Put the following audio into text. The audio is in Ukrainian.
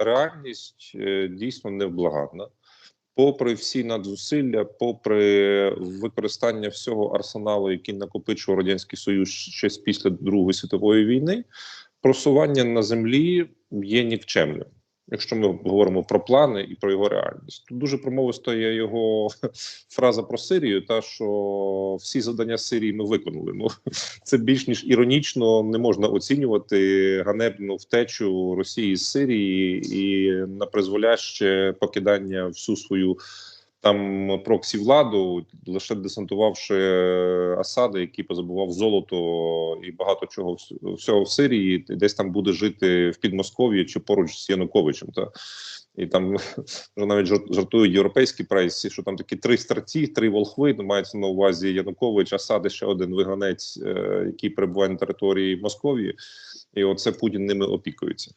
реальність е, дійсно невблаганна. Попри всі надзусилля, попри використання всього арсеналу, який накопичував радянський союз ще після Другої світової війни, просування на землі є нікчемним. Якщо ми говоримо про плани і про його реальність, тут дуже промовисто є його фраза про Сирію, та що всі завдання Сирії ми виконали. Ну це більш ніж іронічно не можна оцінювати ганебну втечу Росії з Сирії і на призволяще покидання всю свою там проксі владу, лише десантувавши Асада, який позабував золото і багато чого всього в Сирії, десь там буде жити в Підмосков'ї чи поруч з Януковичем. Та і там вже навіть жар- жартують європейські пресі, що там такі три старці, три волхви. Мається на увазі Янукович, Асад і ще один вигнанець, е, який перебуває на території Московії. І оце Путін ними опікується.